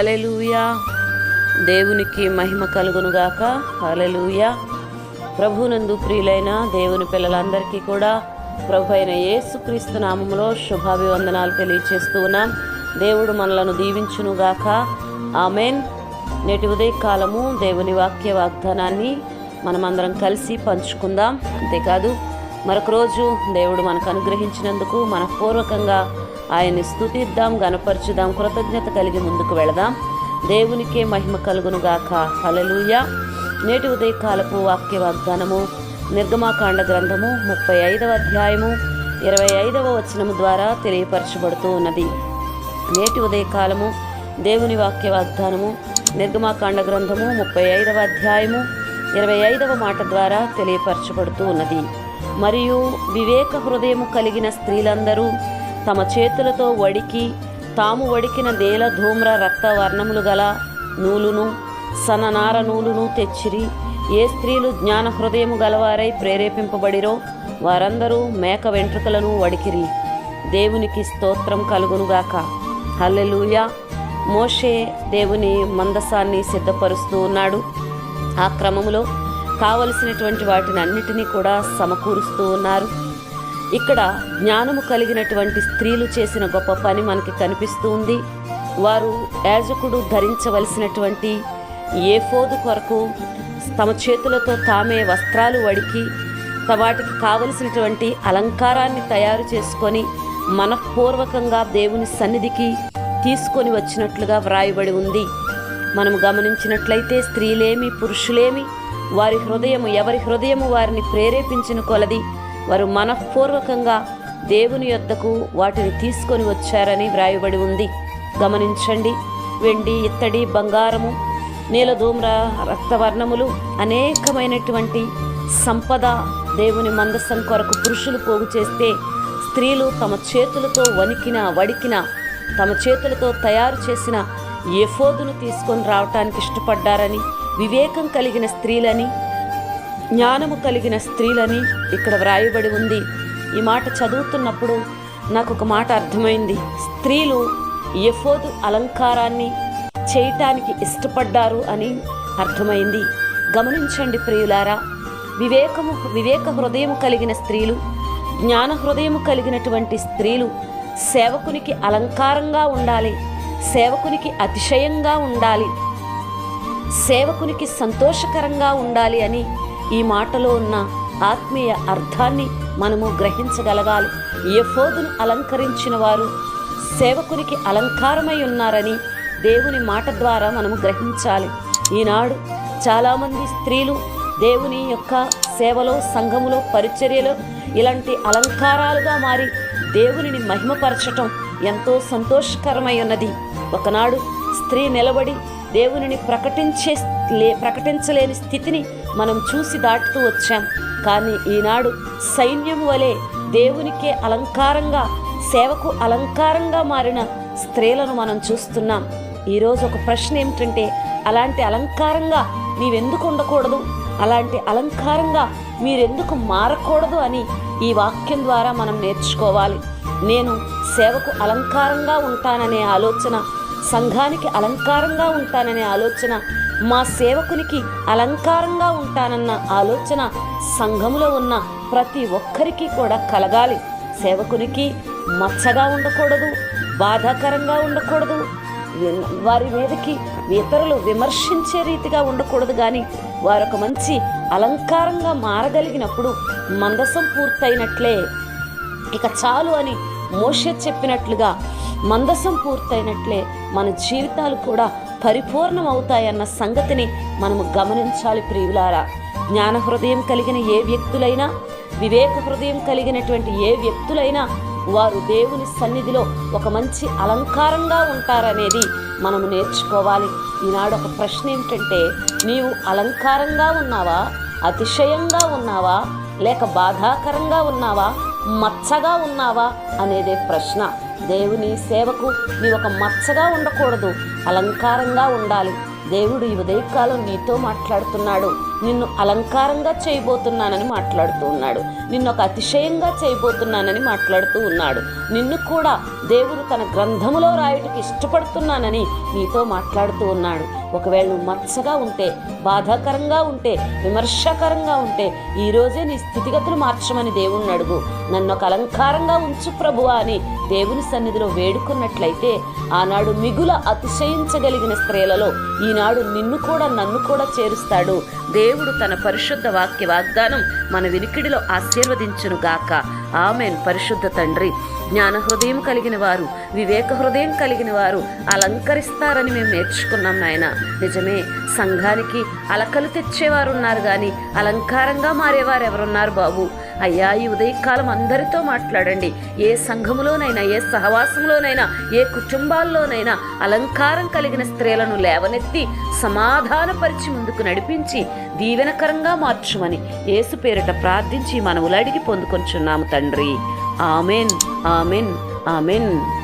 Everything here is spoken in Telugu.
హలెలూయా దేవునికి మహిమ కలుగునుగాక. హలెలూయా ప్రభునందు ప్రియులైన దేవుని పిల్లలందరికీ కూడా ప్రభు అయిన యేసుక్రీస్తు నామంలో శుభాభివందనాలు తెలియచేస్తూ ఉన్నాం. దేవుడు మనలను దీవించునుగాక. ఆమెన్. నేటి ఉదయకాలము దేవుని వాక్య వాగ్దానాన్ని మనమందరం కలిసి పంచుకుందాం. అంతేకాదు మరొక రోజు దేవుడు మనకు అనుగ్రహించినందుకు మనపూర్వకంగా ఆయన్ని స్థుతిద్దాం గనపరచుదాం కృతజ్ఞత కలిగి ముందుకు వెళదాం. దేవునికే మహిమ కలుగును గాక హలలుయ నేటి ఉదయకాలపు వాక్య వాగ్దానము నిర్గమాకాండ గ్రంథము ముప్పై ఐదవ అధ్యాయము ఇరవై ఐదవ వచనము ద్వారా తెలియపరచబడుతూ ఉన్నది. నేటి ఉదయకాలము దేవుని వాక్య వాగ్దానము నిర్గమాకాండ గ్రంథము ముప్పై ఐదవ అధ్యాయము ఇరవై ఐదవ మాట ద్వారా తెలియపరచబడుతూ ఉన్నది. మరియు వివేక హృదయము కలిగిన స్త్రీలందరూ తమ చేతులతో వడికి తాము వడికిన నేల ధూమ్ర రక్త వర్ణములు గల నూలును సననార నూలును తెచ్చిరి ఏ స్త్రీలు జ్ఞాన హృదయము గలవారై ప్రేరేపింపబడిరో వారందరూ మేక వెంట్రుకలను వడికిరి. దేవునికి స్తోత్రం కలుగునుగాక. హల్లెలూయ. మోషే దేవుని మందసాన్ని సిద్ధపరుస్తూ ఉన్నాడు. ఆ క్రమంలో కావలసినటువంటి వాటిని అన్నిటినీ కూడా సమకూరుస్తూ ఉన్నారు. ఇక్కడ జ్ఞానము కలిగినటువంటి స్త్రీలు చేసిన గొప్ప పని మనకి కనిపిస్తూ ఉంది. వారు యాజకుడు ధరించవలసినటువంటి ఏఫోదు కొరకు తమ చేతులతో తామే వస్త్రాలు వడికి వాటికి కావలసినటువంటి అలంకారాన్ని తయారు చేసుకొని మనఃపూర్వకంగా దేవుని సన్నిధికి తీసుకొని వచ్చినట్లుగా వ్రాయబడి ఉంది. మనం గమనించినట్లయితే స్త్రీలేమి పురుషులేమి వారి హృదయము ఎవరి హృదయము వారిని ప్రేరేపించిన కొలది వారు మనఃపూర్వకంగా దేవుని యొద్దకు వాటిని తీసుకొని వచ్చారని వ్రాయబడి ఉంది. గమనించండి. వెండి ఇత్తడి బంగారము నీలధూమ్ర రక్తవర్ణములు అనేకమైనటువంటి సంపద దేవుని మందసం కొరకు పురుషులు పోగు చేస్తే స్త్రీలు తమ చేతులతో వణికిన వడికిన తమ చేతులతో తయారు చేసిన ఎఫోదును తీసుకొని రావటానికి ఇష్టపడ్డారని వివేకం కలిగిన స్త్రీలని జ్ఞానము కలిగిన స్త్రీలని ఇక్కడ వ్రాయబడి ఉంది. ఈ మాట చదువుతున్నప్పుడు నాకు ఒక మాట అర్థమైంది. స్త్రీలు ఎఫోదు అలంకారాన్ని చేయటానికి ఇష్టపడ్డారు అని అర్థమైంది. గమనించండి ప్రియులారా వివేకము వివేక హృదయం కలిగిన స్త్రీలు జ్ఞాన హృదయము కలిగినటువంటి స్త్రీలు సేవకునికి అలంకారంగా ఉండాలి సేవకునికి అతిశయంగా ఉండాలి సేవకునికి సంతోషకరంగా ఉండాలి అని ఈ మాటలో ఉన్న ఆత్మీయ అర్థాన్ని మనము గ్రహించగలగాలి. యఫోదును అలంకరించిన వారు సేవకునికి అలంకారమై ఉన్నారని దేవుని మాట ద్వారా మనము గ్రహించాలి. ఈనాడు చాలామంది స్త్రీలు దేవుని యొక్క సేవలో సంఘములో పరిచర్యలో ఇలాంటి అలంకారాలుగా మారి దేవునిని మహిమపరచటం ఎంతో సంతోషకరమై ఉన్నది. ఒకనాడు స్త్రీ నిలబడి దేవునిని ప్రకటించే లే ప్రకటించలేని స్థితిని మనం చూసి దాటుతూ వచ్చాం. కానీ ఈనాడు సైన్యం వలె దేవునికే అలంకారంగా సేవకు అలంకారంగా మారిన స్త్రీలను మనం చూస్తున్నాం. ఈరోజు ఒక ప్రశ్న ఏమిటంటే అలాంటి అలంకారంగా నీవెందుకు ఉండకూడదు? అలాంటి అలంకారంగా మీరెందుకు మారకూడదు అని ఈ వాక్యం ద్వారా మనం నేర్చుకోవాలి. నేను సేవకు అలంకారంగా ఉంటాననే ఆలోచన సంఘానికి అలంకారంగా ఉంటాననే ఆలోచన మా సేవకునికి అలంకారంగా ఉంటానన్న ఆలోచన సంఘములో ఉన్న ప్రతి ఒక్కరికి కూడా కలగాలి. సేవకునికి మచ్చగా ఉండకూడదు బాధాకరంగా ఉండకూడదు వారి మీదకి ఇతరులు విమర్శించే రీతిగా ఉండకూడదు కానీ వారు ఒక మంచి అలంకారంగా మారగలిగినప్పుడు మందసం పూర్తయినట్లే. ఇక చాలు అని మోష చెప్పినట్లుగా మందసం పూర్తయినట్లే. మన జీవితాలు కూడా పరిపూర్ణం అవుతాయన్న సంగతిని మనము గమనించాలి ప్రియులారా. జ్ఞాన హృదయం కలిగిన ఏ వ్యక్తులైనా వివేక హృదయం కలిగినటువంటి ఏ వ్యక్తులైనా వారు దేవుని సన్నిధిలో ఒక మంచి అలంకారంగా ఉంటారనేది మనము నేర్చుకోవాలి. ఈనాడు ఒక ప్రశ్న ఏమిటంటే నీవు అలంకారంగా ఉన్నావా? అతిశయంగా ఉన్నావా? లేక బాధాకరంగా ఉన్నావా? మచ్చగా ఉన్నావా? అనేదే ప్రశ్న. దేవుని సేవకు నీ ఒక మచ్చగా ఉండకూడదు అలంకారంగా ఉండాలి. దేవుడు ఈ ఉదయకాలం నీతో మాట్లాడుతున్నాడు. నిన్ను అలంకారంగా చేయబోతున్నానని మాట్లాడుతూ ఉన్నాడు. నిన్ను ఒక అతిశయంగా చేయబోతున్నానని మాట్లాడుతూ ఉన్నాడు. నిన్ను కూడా దేవుడు తన గ్రంథములో రాయుటకు ఇష్టపడుతున్నానని నీతో మాట్లాడుతూ ఉన్నాడు. ఒకవేళ నువ్వు మచ్చగా ఉంటే బాధాకరంగా ఉంటే విమర్శకరంగా ఉంటే ఈరోజే నీ స్థితిగతులు మార్చమని దేవుణ్ణి అడుగు. నన్ను ఒక అలంకారంగా ఉంచు ప్రభువా అని దేవుని సన్నిధిలో వేడుకున్నట్లయితే ఆనాడు మిగుల అతిశయించగలిగిన స్త్రీలలో ఈనాడు నిన్ను కూడా నన్ను కూడా చేరుస్తాడు. దేవుడు తన పరిశుద్ధ వాక్య వాగ్దానం మన వినికిడిలో ఆశీర్వదించును గాక ఆమెన్. పరిశుద్ధ తండ్రి. జ్ఞాన హృదయం కలిగిన వారు వివేక హృదయం కలిగిన వారు అలంకరిస్తారని మేము నేర్చుకున్నాం నాయన. నిజమే సంఘానికి అలకలు తెచ్చేవారు ఉన్నారు కానీ అలంకారంగా మారేవారు ఎవరున్నారు బాబు? అయ్యా ఈ ఉదయకాలం అందరితో మాట్లాడండి. ఏ సంఘములోనైనా ఏ సహవాసంలోనైనా ఏ కుటుంబాల్లోనైనా అలంకారం కలిగిన స్త్రీలను లేవనెత్తి సమాధానపరిచి ముందుకు నడిపించి దీవెనకరంగా మార్చుమని యేసు పేరిట ప్రార్థించి మనవులడిగి పొందుకొంచున్నాము తండ్రి. Amen amen amen.